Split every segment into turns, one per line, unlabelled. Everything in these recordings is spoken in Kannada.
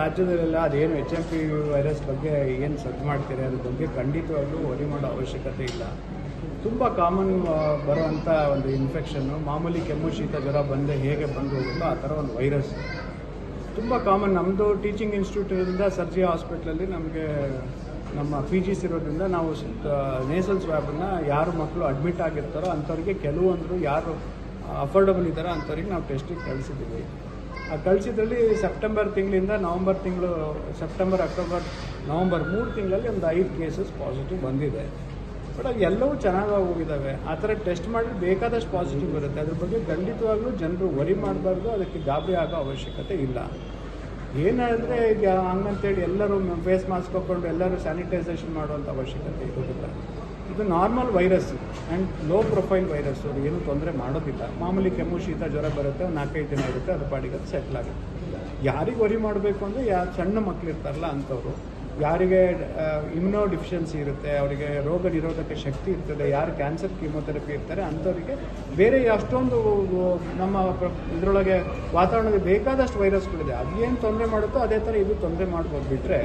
ರಾಜ್ಯದಲ್ಲೆಲ್ಲ ಅದೇನು ಎಚ್ ಎಂ ಪಿ ವೈರಸ್ ಬಗ್ಗೆ ಏನು ಸದ್ದು ಮಾಡ್ತೀರಿ ಅದ್ರ ಬಗ್ಗೆ ಖಂಡಿತವಾಗ್ಲೂ ವರಿ ಮಾಡೋ ಅವಶ್ಯಕತೆ ಇಲ್ಲ. ತುಂಬ ಕಾಮನ್ ಬರುವಂಥ ಒಂದು ಇನ್ಫೆಕ್ಷನ್ನು ಮಾಮೂಲಿ ಕೆಮ್ಮು, ಶೀತ, ಜ್ವರ ಬಂದರೆ ಹೇಗೆ ಬಂದು ಹೋಗುತ್ತೋ ಆ ಥರ ಒಂದು ವೈರಸ್ ತುಂಬ ಕಾಮನ್ ನಮ್ಮದು ಟೀಚಿಂಗ್ ಇನ್ಸ್ಟಿಟ್ಯೂಟಿಂದ ಸರ್ಜಿ ಹಾಸ್ಪಿಟ್ಲಲ್ಲಿ ನಮಗೆ ನಮ್ಮ ಪಿ ಜಿಸ್ ಇರೋದ್ರಿಂದ ನಾವು ನೇಸಲ್ ಸ್ವ್ಯಾಬನ್ನು ಯಾರು ಮಕ್ಕಳು ಅಡ್ಮಿಟ್ ಆಗಿರ್ತಾರೋ ಅಂಥವ್ರಿಗೆ ಕೆಲವೊಂದು ಯಾರು ಅಫೋರ್ಡಬಲ್ ಇದ್ದಾರೋ ಅಂಥವ್ರಿಗೆ ನಾವು ಟೆಸ್ಟಿಗೆ ಕಳಿಸಿದ್ದೀವಿ. ಕಳಿಸಿದ್ರಲ್ಲಿ ಸೆಪ್ಟೆಂಬರ್ ತಿಂಗಳಿಂದ ನವಂಬರ್ ತಿಂಗಳು, ಸೆಪ್ಟೆಂಬರ್, ಅಕ್ಟೋಬರ್, ನವಂಬರ್ ಮೂರು ತಿಂಗಳಲ್ಲಿ ಒಂದು ಐದು ಕೇಸಸ್ ಪಾಸಿಟಿವ್ ಬಂದಿದೆ. ಬಟ್ ಅದು ಎಲ್ಲವೂ ಚೆನ್ನಾಗಿ ಹೋಗಿದ್ದಾವೆ. ಆ ಥರ ಟೆಸ್ಟ್ ಮಾಡಿದ್ರೆ ಬೇಕಾದಷ್ಟು ಪಾಸಿಟಿವ್ ಬರುತ್ತೆ. ಅದ್ರ ಬಗ್ಗೆ ಖಂಡಿತವಾಗ್ಲೂ ಜನರು ವರಿ ಮಾಡಬಾರ್ದು. ಅದಕ್ಕೆ ಗಾಬರಿ ಆಗೋ ಅವಶ್ಯಕತೆ ಇಲ್ಲ. ಏನಾದರೆ ಈಗ ಹಂಗಂತೇಳಿ ಎಲ್ಲರೂ ಫೇಸ್ ಮಾಸ್ಕ್ ಹಾಕ್ಕೊಂಡು ಎಲ್ಲರೂ ಸ್ಯಾನಿಟೈಸೇಷನ್ ಮಾಡುವಂಥ ಅವಶ್ಯಕತೆ ಇರೋದಿಲ್ಲ ಇದು normal virus and low profile virus ಅದು ಏನು ತೊಂದರೆ ಮಾಡೋದಿಲ್ಲ. ಮಾಮೂಲಿ ಕೆಮ್ಮು, ಶೀತ, ಜ್ವರ ಬರುತ್ತೆ ನಾಲ್ಕೈದು ದಿನ ಇರುತ್ತೆ, ಅದು ಪಾಡಿಗೆ ಅದು ಸೆಟ್ಲ್ ಆಗುತ್ತೆ. ಯಾರಿಗೆ ವರಿ ಮಾಡಬೇಕು ಅಂದರೆ ಯಾರು ಸಣ್ಣ ಮಕ್ಕಳಿರ್ತಾರಲ್ಲ ಅಂಥವ್ರು, ಯಾರಿಗೆ ಇಮ್ಯುನೋ ಡಿಫಿಷಿಯನ್ಸಿ ಇರುತ್ತೆ, ಅವರಿಗೆ ರೋಗ ನಿರೋಧಕ ಶಕ್ತಿ ಇರ್ತದೆ, ಯಾರು ಕ್ಯಾನ್ಸರ್ ಕೀಮೋಥೆರಪಿ ಇರ್ತಾರೆ, ಅಂಥವರಿಗೆ ಬೇರೆ ಅಷ್ಟೊಂದು ನಮ್ಮ ಇದರೊಳಗೆ ವಾತಾವರಣದಲ್ಲಿ ಬೇಕಾದಷ್ಟು ವೈರಸ್ಗಳಿದೆ ಏನು ತೊಂದರೆ ಮಾಡುತ್ತೋ ಅದೇ ಥರ ಇದು ತೊಂದರೆ ಮಾಡ್ಬೋದು ಬಿಟ್ಟರೆ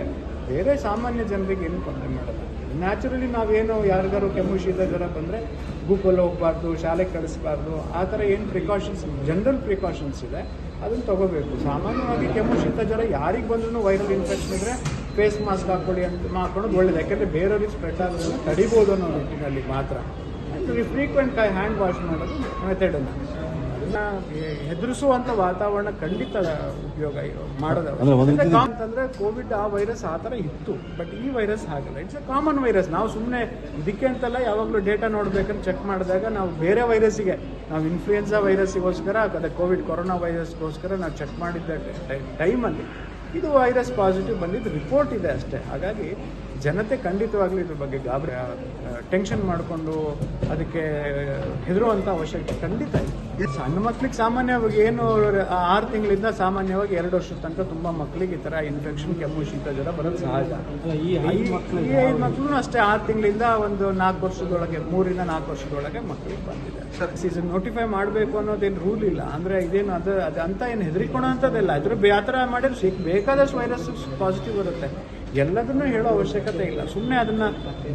ಬೇರೆ ಸಾಮಾನ್ಯ ಜನರಿಗೆ ಏನು ತೊಂದರೆ ಮಾಡಲ್ಲ ನ್ಯಾಚುರಲಿ ನಾವೇನು ಯಾರಿಗಾರು ಕೆಮ್ಮು, ಶೀತ, ಜ್ವರ ಬಂದರೆ ಗುಂಪಲ್ಲಿ ಹೋಗಬಾರ್ದು ಶಾಲೆಗೆ ಕಳಿಸ್ಬಾರ್ದು, ಆ ಥರ ಏನು ಪ್ರಿಕಾಷನ್ಸ್ ಜನರಲ್ ಪ್ರಿಕಾಷನ್ಸ್ ಇದೆ. ಅದನ್ನು ತಗೋಬೇಕು. ಸಾಮಾನ್ಯವಾಗಿ ಕೆಮ್ಮು, ಶೀತ, ಜ್ವರ ಯಾರಿಗೆ ಬಂದ್ರೂ ವೈರಲ್ ಇನ್ಫೆಕ್ಷನ್ ಇದ್ದರೆ ಫೇಸ್ ಮಾಸ್ಕ್ ಹಾಕ್ಕೊಳ್ಳಿ ಅಂತ ಮಾಡ್ಕೊಂಡು ಒಳ್ಳೇದು. ಯಾಕೆಂದರೆ ಬೇರೆಯವ್ರಿಗೆ ಸ್ಪ್ರೆಡ್ ಆಗೋದನ್ನು ತಡಿಬೋದು ಅನ್ನೋ ನಿಟ್ಟಿನಲ್ಲಿ ಮಾತ್ರ. ಫ್ರೀಕ್ವೆಂಟ್ ಕೈ ಹ್ಯಾಂಡ್ ವಾಶ್ ಮಾಡೋದು ಮೆಥಡನ್ನು ಅದನ್ನ ಹೆದರಿಸುವಂತ ವಾತಾವರಣ ಖಂಡಿತ ಉಪಯೋಗ ಮಾಡೋದು ಅಂತಂದ್ರೆ ಕೋವಿಡ್ ಆ ವೈರಸ್ ಆ ಥರ ಇತ್ತು ಬಟ್ ಈ ವೈರಸ್ ಹಾಗಲ್ಲ. ಇಟ್ಸ್ ಅ ಕಾಮನ್ ವೈರಸ್ ನಾವು ಸುಮ್ಮನೆ ಇದಕ್ಕೆ ಅಂತಲ್ಲ ಯಾವಾಗಲೂ ಡೇಟಾ ನೋಡ್ಬೇಕಂತ ಚೆಕ್ ಮಾಡಿದಾಗ ನಾವು ಬೇರೆ ವೈರಸ್ಸಿಗೆ ನಾವು ಇನ್ಫ್ಲೂಯೆನ್ಸಾ ವೈರಸ್ಸಿಗೋಸ್ಕರ ಅದೇ ಕೋವಿಡ್ ಕೊರೋನಾ ವೈರಸ್ಗೋಸ್ಕರ ನಾವು ಚೆಕ್ ಮಾಡಿದ್ದ ಟೈಮಲ್ಲಿ ಇದು ವೈರಸ್ ಪಾಸಿಟಿವ್ ಬಂದಿದ್ದು ರಿಪೋರ್ಟ್ ಇದೆ ಅಷ್ಟೇ. ಹಾಗಾಗಿ ಜನತೆ ಖಂಡಿತವಾಗ್ಲೂ ಇದ್ರ ಬಗ್ಗೆ ಗಾಬರಿ ಟೆನ್ಷನ್ ಮಾಡಿಕೊಂಡು ಅದಕ್ಕೆ ಹೆದರುವಂಥ ಅವಶ್ಯಕತೆ ಖಂಡಿತ ಇದೆ. ಸಣ್ಣ ಮಕ್ಳಿಗೆ ಸಾಮಾನ್ಯವಾಗಿ ಏನು ಆರು ತಿಂಗಳಿಂದ ಸಾಮಾನ್ಯವಾಗಿ ಎರಡು ವರ್ಷದ ತನಕ ತುಂಬ ಮಕ್ಕಳಿಗೆ ಈ ಥರ ಇನ್ಫೆಕ್ಷನ್ ಕೆಮ್ಮು ಶೀತ ಜ್ವರ ಬರೋದು ಸಹಜ.
ಈ ಐದು ಮಕ್ಕಳು
ಈ ಐದು ಮಕ್ಕಳು ಅಷ್ಟೇ ಆರು ತಿಂಗಳಿಂದ ಒಂದು ನಾಲ್ಕು ವರ್ಷದೊಳಗೆ ಮೂರಿಂದ ನಾಲ್ಕು ವರ್ಷದೊಳಗೆ ಮಕ್ಕಳಿಗೆ ಬಂದಿದೆ. ಸರ್ ಸೀಸನ್ ನೋಟಿಫೈ ಮಾಡಬೇಕು ಅನ್ನೋದೇನು ರೂಲ್ ಇಲ್ಲ. ಅಂದರೆ ಇದೇನು ಅದು ಅದು ಅಂತ ಏನು ಹೆದರಿಕೊಳ್ಳೋ ಅಂಥದ್ದೆಲ್ಲ. ಇದ್ರ ಬೇ- ಆ ಥರ ಮಾಡಿದ್ರೆ ಸಿಕ್ ಬೇಕಾದಷ್ಟು ವೈರಸ್ ಪಾಸಿಟಿವ್ ಬರುತ್ತೆ. ಎಲ್ಲದನ್ನೂ ಹೇಳೋ ಅವಶ್ಯಕತೆ ಇಲ್ಲ. ಸುಮ್ಮನೆ ಅದನ್ನ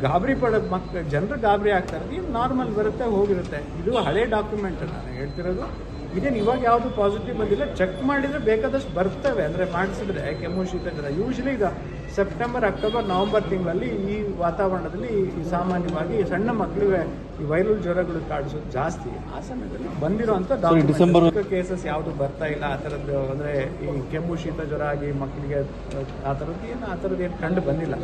ಗಾಬರಿ ಪಡೋದು ಮಕ್ ಜನರು ಗಾಬರಿ ಆಗ್ತಾರೆ. ಇದು ನಾರ್ಮಲ್ ಬರುತ್ತೆ, ಹೋಗಿರುತ್ತೆ. ಇದು ಹಳೆ ಡಾಕ್ಯುಮೆಂಟ್ ನಾನು ಹೇಳ್ತಿರೋದು ಇದೇನು ಇವಾಗ ಯಾವುದು ಪಾಸಿಟಿವ್ ಬಂದಿಲ್ಲ ಚೆಕ್ ಮಾಡಿದರೆ ಬೇಕಾದಷ್ಟು ಬರ್ತವೆ. ಅಂದರೆ ಮಾಡಿಸಿದ್ರೆ ಕೆಮ್ಮು ಶೀತ ಜ್ವರ ಯೂಶ್ವಲಿ ಈಗ ಸೆಪ್ಟೆಂಬರ್ ಅಕ್ಟೋಬರ್ ನವಂಬರ್ ತಿಂಗಳಲ್ಲಿ ಈ ವಾತಾವರಣದಲ್ಲಿ ಈ ಸಾಮಾನ್ಯವಾಗಿ ಸಣ್ಣ ಮಕ್ಕಳಿಗೆ ಈ ವೈರಲ್ ಜ್ವರಗಳು ಕಾಡಿಸೋದು ಜಾಸ್ತಿ. ಆ ಸಮಯದಲ್ಲಿ ಬಂದಿರೋಂಥ
ಡಿಸೆಂಬರ್-
ಕೇಸಸ್ ಯಾವುದು ಬರ್ತಾ ಇಲ್ಲ ಆ ಥರದ್ದು ಅಂದರೆ ಈ ಕೆಮ್ಮು ಶೀತ ಜ್ವರ ಆಗಿ ಮಕ್ಕಳಿಗೆ ಆ ಥರದ್ದು ಏನು ಆ ಥರದ್ದು ಏನು ಕಂಡು ಬಂದಿಲ್ಲ.